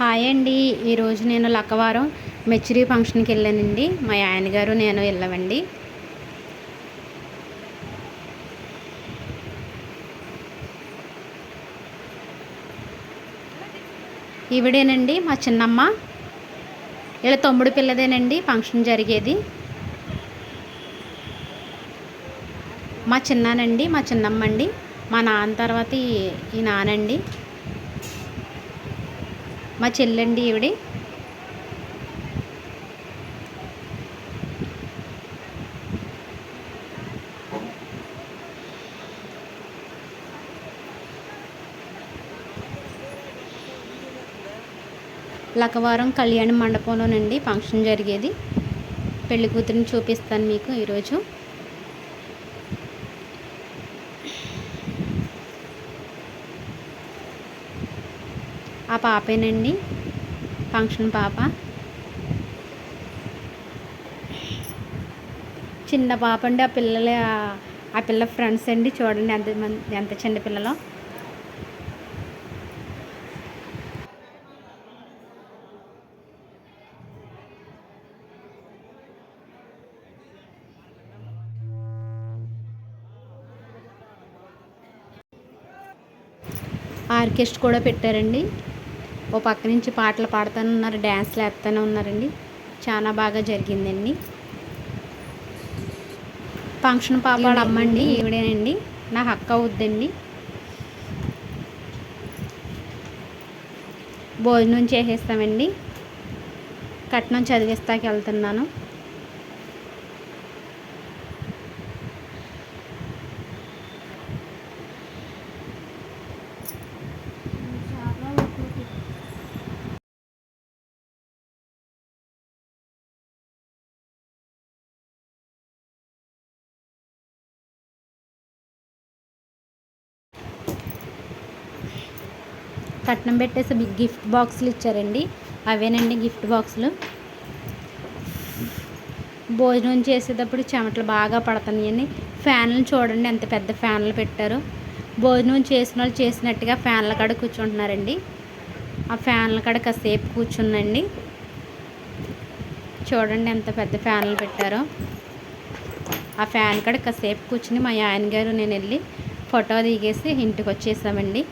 Hi అండి. ఈరోజు నేను లక్కవారం మెచ్యూరీ ఫంక్షన్కి వెళ్ళానండి. మా ఆయనగారు నేను వెళ్ళామండి. ఈవిడేనండి మా చిన్నమ్మ. ఇలా తమ్ముడు పిల్లదేనండి ఫంక్షన్ జరిగేది. మా చిన్నానండి మా చిన్నమ్మ అండి మా నాన్న తర్వాత ఈ ఈ నానండి మా చెల్లండి ఈవిడి. లకవారం కళ్యాణ మండపంలోనండి ఫంక్షన్ జరిగేది. పెళ్ళి కూతురిని చూపిస్తాను మీకు ఈరోజు. ఆ పాపేనండి. ఫంక్షన్ పాప. చిన్న పాప అండి. ఆ పిల్లల ఆ పిల్ల ఫ్రెండ్స్ అండి. చూడండి ఎంత మంది ఎంత చిన్న పిల్లలో. ఆర్కెస్ట్ కూడా పెట్టారండి. ఓ పక్క నుంచి పాటలు పాడుతూనే ఉన్నారు డ్యాన్స్లు వేస్తూనే ఉన్నారండి. చాలా బాగా జరిగిందండి. ఫంక్షన్ పాప వాళ్ళ అమ్మండి ఈవిడేనండి. నాకు అక్క అవుద్దండి. భోజనం చేసేస్తామండి. కట్నం చదివిస్తాకి వెళ్తున్నాను. కట్నం పెట్టేసి గిఫ్ట్ బాక్సులు ఇచ్చారండి. అవేనండి గిఫ్ట్ బాక్సులు. భోజనం చేసేటప్పుడు చెమటలు బాగా పడుతున్నాయండి ఫ్యాన్లు చూడండి ఎంత పెద్ద ఫ్యాన్లు పెట్టారు. భోజనం చేసిన వాళ్ళు చేసినట్టుగా ఫ్యాన్ల కాడ కూర్చుంటున్నారండి. ఆ ఫ్యాన్ల కాడ కాసేపు కూర్చుందండి. చూడండి ఎంత పెద్ద ఫ్యాన్లు పెట్టారో. ఆ ఫ్యాన్ కాడ కాసేపు కూర్చుని మా ఆయన గారు నేను వెళ్ళి ఫోటో దిగేసి ఇంటికి వచ్చేసామండి.